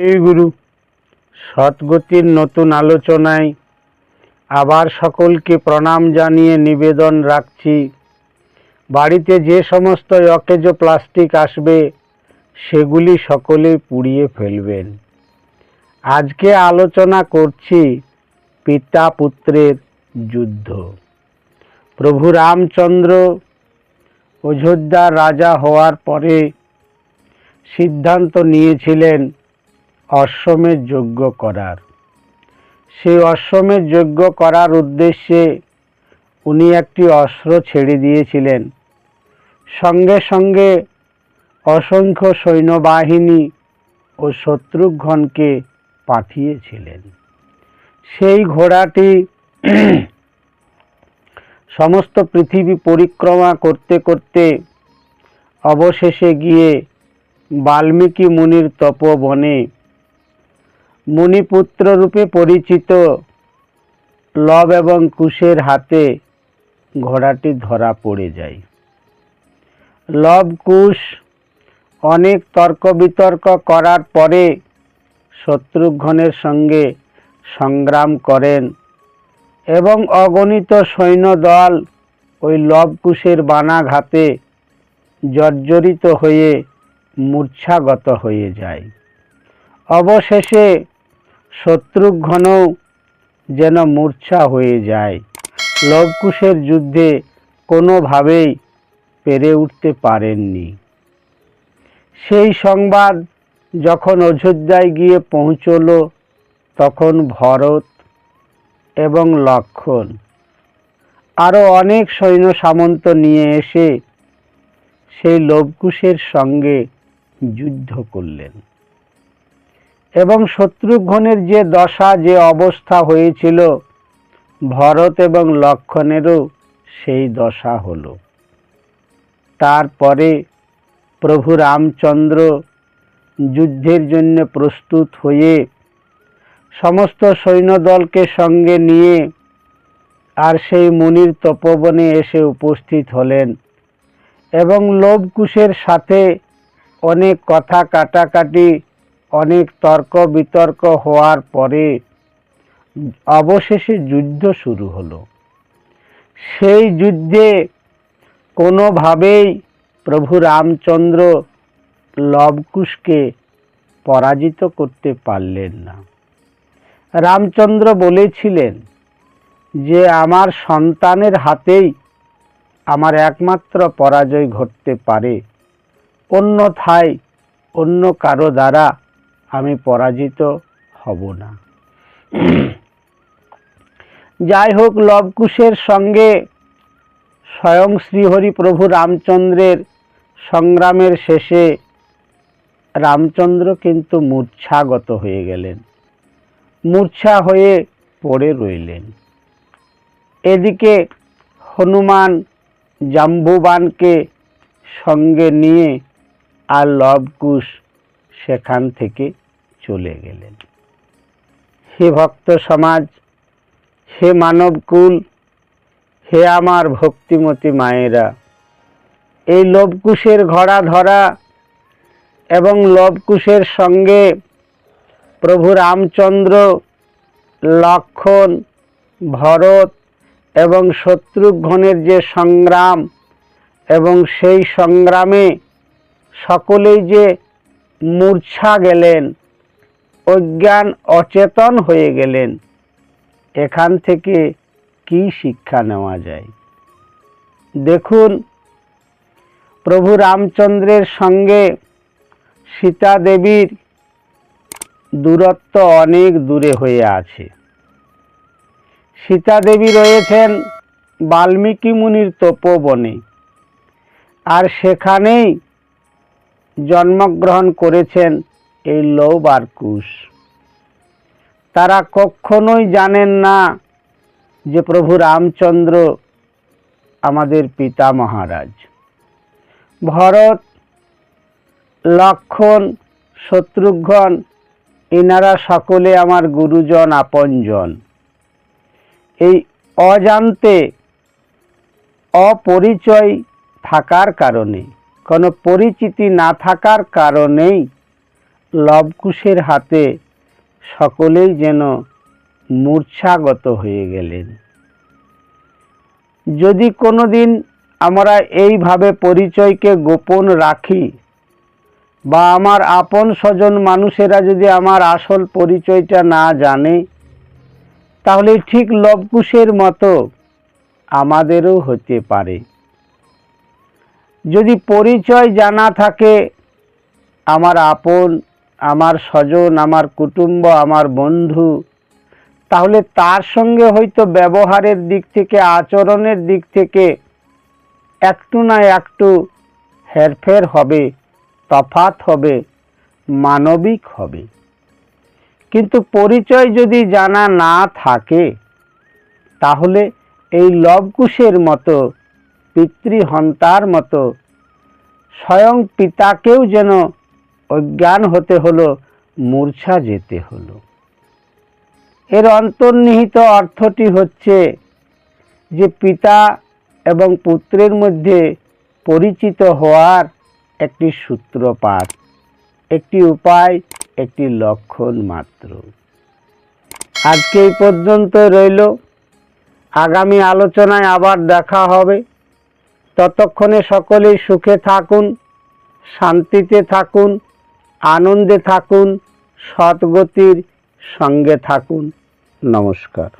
এই গুরু সৎগতির নতুন আলোচনায় আবার সকলকে প্রণাম জানিয়ে নিবেদন রাখছি। বাড়িতে যে সমস্ত অকেজ প্লাস্টিক আসবে, সেগুলি সকলে পুড়িয়ে ফেলবেন। আজকে আলোচনা করছি পিতা পুত্রের যুদ্ধ। প্রভু রামচন্দ্র অযোধ্যার রাজা হওয়ার পরে সিদ্ধান্ত নিয়েছিলেন অশ্বমের যজ্ঞ করার। সেই অশ্বমের যজ্ঞ করার উদ্দেশ্যে উনি একটি অস্ত্র ছেড়ে দিয়েছিলেন। সঙ্গে সঙ্গে অসংখ্য সৈন্যবাহিনী ও শত্রুঘ্নকে পাঠিয়েছিলেন। সেই ঘোড়াটি সমস্ত পৃথিবী পরিক্রমা করতে করতে অবশেষে গিয়ে বাল্মীকি মুনির তপবনে মুনিপুত্র রূপে পরিচিত লব এবং কুশের হাতে ঘোড়াটি ধরা পড়ে যায়। লব, কুশ অনেক তর্ক বিতর্ক করার পরে শত্রুঘ্নের সঙ্গে সংগ্রাম করেন এবং অগণিত সৈন্যদল ওই লবকুশের বানাঘাতে জর্জরিত হয়ে মূর্ছাগত হয়ে যায়। অবশেষে শত্রুঘ্নও যেন মূর্ছা হয়ে যায়। লবকুশের যুদ্ধে কোনোভাবেই পেরে উঠতে পারেননি। সেই সংবাদ যখন অযোধ্যায় গিয়ে পৌঁছল, তখন ভরত এবং লক্ষণ আরও অনেক সৈন্য সামন্ত নিয়ে এসে সেই লবকুশের সঙ্গে যুদ্ধ করলেন। এবং শত্রুঘ্নের যে দশা, যে অবস্থা হয়েছিল, ভরত এবং লক্ষণেরও সেই দশা হলো। তারপরে প্রভু রামচন্দ্র যুদ্ধের জন্য প্রস্তুত হয়ে সমস্ত সৈন্যদলকে সঙ্গে নিয়ে আর সেই মুনির তপবনে এসে উপস্থিত হলেন এবং লোভকুশের সাথে অনেক কথা কাটাকাটি অনেক তর্ক বিতর্ক হওয়ার পরে অবশেষে যুদ্ধ শুরু হলো। সেই যুদ্ধে কোনোভাবেই প্রভু রামচন্দ্র লবকুশকে পরাজিত করতে পারলেন না। রামচন্দ্র বলেছিলেন যে, আমার সন্তানের হাতেই আমার একমাত্র পরাজয় ঘটতে পারে। অন্যথায় অন্য কারও দ্বারা আমি পরাজিত হব না। যাই হোক, লবকুশের সঙ্গে স্বয়ং শ্রীহরি প্রভু রামচন্দ্রের সংগ্রামের শেষে রামচন্দ্র কিন্তু মূর্ছাগত হয়ে গেলেন। মূর্ছা হয়ে পড়ে রইলেন। এদিকে হনুমান জাম্বুবানকে সঙ্গে নিয়ে আর লবকুশ সেখান থেকে চলে গেলেন। হে ভক্ত সমাজ, হে মানবকুল হে আমার ভক্তিমতী মায়েরা, এই লবকুশের ঘোড়া ধরা এবং লবকুশের সঙ্গে প্রভু রামচন্দ্র, লক্ষণ, ভরত এবং শত্রুঘ্নের যে সংগ্রাম এবং সেই সংগ্রামে সকলেই যে মূর্ছা গেলেন, অজ্ঞান অচেতন হয়ে গেলেন। এখান থেকে কি শিক্ষা নেওয়া যায়? দেখুন, প্রভু রামচন্দ্রের সঙ্গে সীতা দেবীর দূরত্ব অনেক দূরে হয়ে আছে। সীতা দেবী রয়েছেন বাল্মীকি মুনির তপোবনে, আর সেখানেই জন্মগ্রহণ করেছেন এই লৌব আর কুশ তারা কখনোই জানেন না যে প্রভু রামচন্দ্র আমাদের পিতা মহারাজ। ভরত, লক্ষণ, শত্রুঘ্ন, এনারা সকলে আমার গুরুজন, আপনজন। এই অজান্তে অপরিচয় থাকার কারণে কোনো পরিচিতি না থাকার কারণেই লবকুশের হাতে সকলেই যেন মূর্ছাগত হয়ে গেলেন। যদি কোনো দিন আমরা এইভাবে পরিচয়কে গোপন রাখি বা আমার আপন স্বজন মানুষেরা যদি আমার আসল পরিচয়টা না জানে, তাহলে ঠিক লবকুশের মতো আমাদেরও হতে পারে। যদি পরিচয় জানা থাকে, আমার আপন, আমার স্বজন, আমার কুটুম্ব, আমার বন্ধু, তাহলে তার সঙ্গে হয়তো ব্যবহারের দিক থেকে, আচরণের দিক থেকে একটু না একটু হেরফের হবে তফাত হবে, মানবিক হবে। কিন্তু পরিচয় যদি জানা না থাকে, তাহলে এই লবকুশের মতো পিতৃহন্তার মতো। স্বয়ং পিতাকেও যেন অজ্ঞান হতে হলো, মূর্ছা যেতে হলো। এর অন্তর্নিহিত অর্থটি হচ্ছে যে পিতা এবং পুত্রের মধ্যে পরিচিত হওয়ার একটি সূত্রপাত, একটি উপায়, একটি লক্ষণ মাত্র। আজকে এই পর্যন্ত রইল। আগামী আলোচনায় আবার দেখা হবে। ততক্ষণে সকলেই সুখে থাকুন শান্তিতে থাকুন আনন্দে থাকুন সৎগতির সঙ্গে থাকুন। নমস্কার।